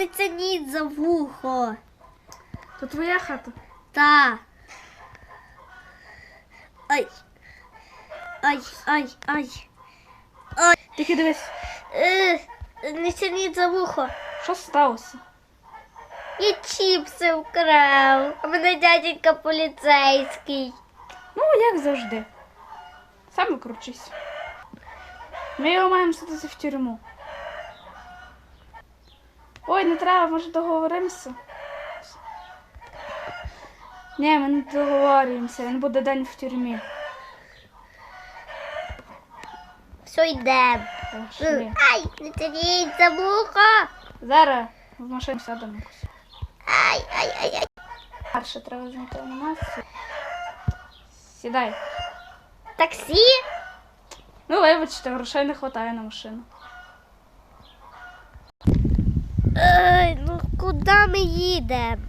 Не тяніть за вухо. То твоя хата. Та. Ай. Ай, ай, ай. Ай. Тільки дивись, Е, не тяніть за вухо. що сталося? І чіпси вкрав. А мене дяденька поліцейський. Ну, як завжди. Сам викручуйся. Ми його маємо садити в тюрму. Ой, не треба, може договоримося. Ні, ми не договорюємося, він буде день в тюрмі. Все, йдемо. Ай, не тяніть за вухо. Зараз в машину сядемо. якось. Ай, ай, ай, ай. Перше треба знайти анімацію. Сідай. Таксі? Ну, вибачте, грошей не вистачає на машину. Ну куди ми їдемо?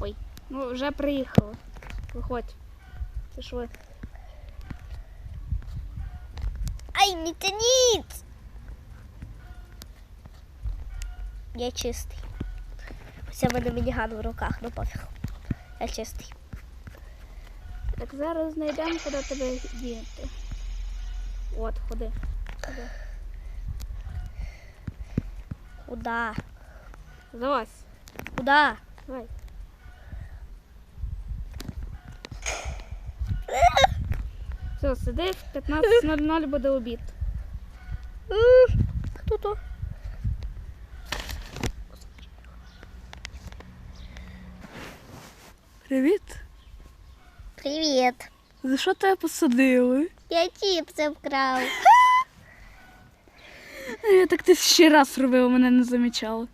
Ой. Ну, вже приїхали. Виходь. Це ж. Ай, не тяніть. Я чистий. Хоча в мене мініган в руках, ну пофіг. Я чистий. Так зараз знайдемо, куди тебе діяти. От, ходи. Ходи. Куда? Залазь. Куда? Давай. Все, сиди, в 15.00 буде обід. Хто то? Привіт. Привіт. За що тебе посадили? Я чіпси вкрав. Е, Так ти ще раз робив, мене не замічали.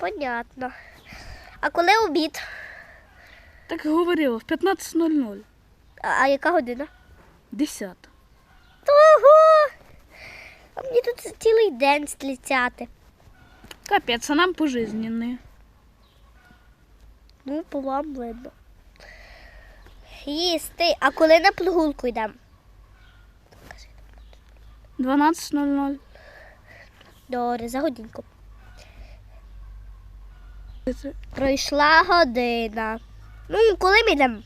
Понятно. А коли обід? Так говорила, в 15.00. А, а яка година? 10. Ого! А мені тут цілий день сліцяти. Капець, а нам пожизненні. Ну, по вам видно. Їсти. А коли на прогулку йдемо? 12.00. Добре, за годинку. Пройшла година. Ну, коли ми йдемо?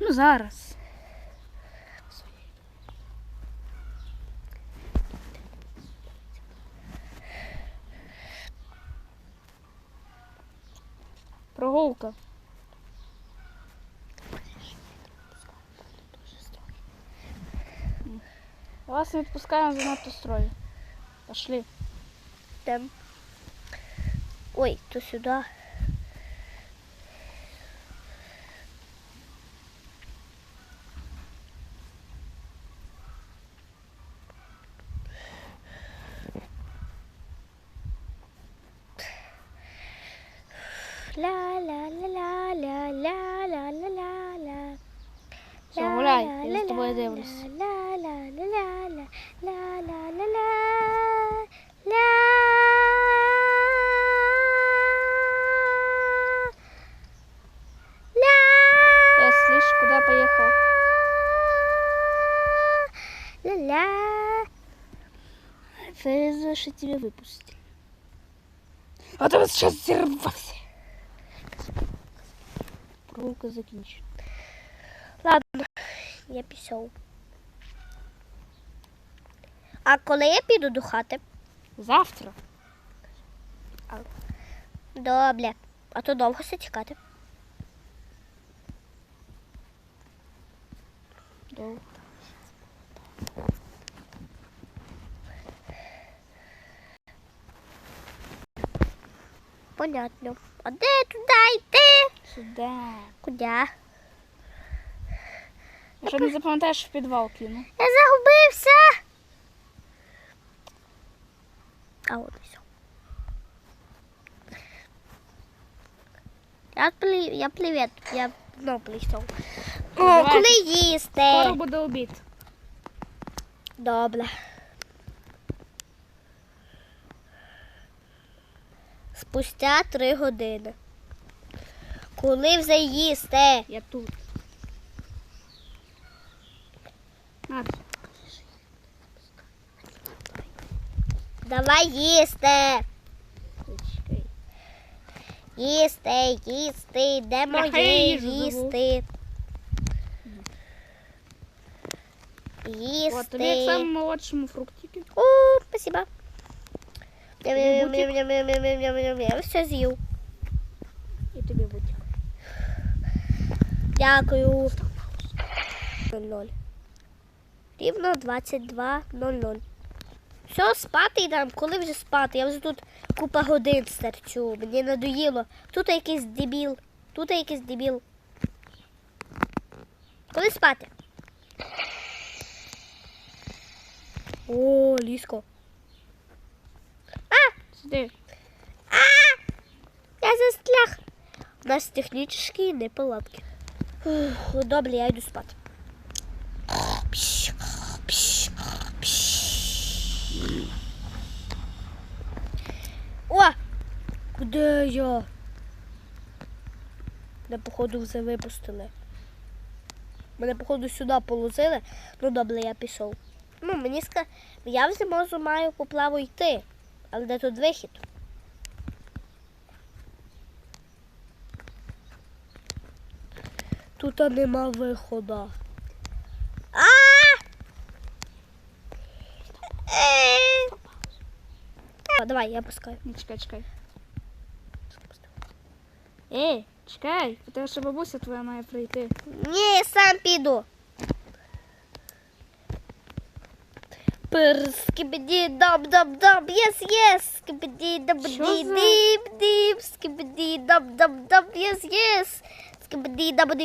Ну, зараз. Прогулка. Вас не за занадто строю. Пошли. Там. Ой, то сюди. Ля-ля-ля-ля-ля-ля-ля-ля. Все, гуляй, я за тобою дивлюсь. ля-ля-ля-ля, Я слышь, куда поехал? Ля-ля. Тебя выпустил. А ты вот сейчас взорвался. Прогулка закончена. Ладно, я писал. А коли я піду до хати? Завтра. Добре. А то довго все чекати. Довго. Понятно. А де туди йти? Сюда. Куди? Щоб не запам'ятаєш в підвал кину. Я загубився. І. Я, плі... я привіт, я знову прийшов. О, коли їсти? Скоро буде обід. Добре. Спустя три години. Коли вже їсти? Я тут. На. Давай їсти. Їсти, їсти, де моє забув. їсти. От тобі як Їсти. самому молодшому фруктики. О, спасибо. Я все з'їв. І тобі бутик. Дякую. 00. Рівно 22.00. Все, спати йдемо. Коли вже спати? Я вже тут купа годин стерчу. Мені надоїло. Тут якийсь дебіл. Тут якийсь дебіл. Коли спати? О, лісько. Сиди. Я застряг. У нас технічні неполадки. Добре, я йду спати. Куди я? Мене, походу, вже випустили. Мене, походу, сюди полозили. Ну, добре, я пішов. Ну, мені ска... Я вже можу маю по плаву йти. Але де тут вихід? Тут нема виходу. А! Е! А, Давай, я пускаю. Чекай, чекай. Ей, чекай, у тебе ще бабуся твоя має прийти. Ні, я сам піду. Скибіді, доб, доб, доб, єс, єс, скибіді, доб, Що ді, діб, діб, скибіді, доб, доб, доб, єс, єс, скибіді, доб.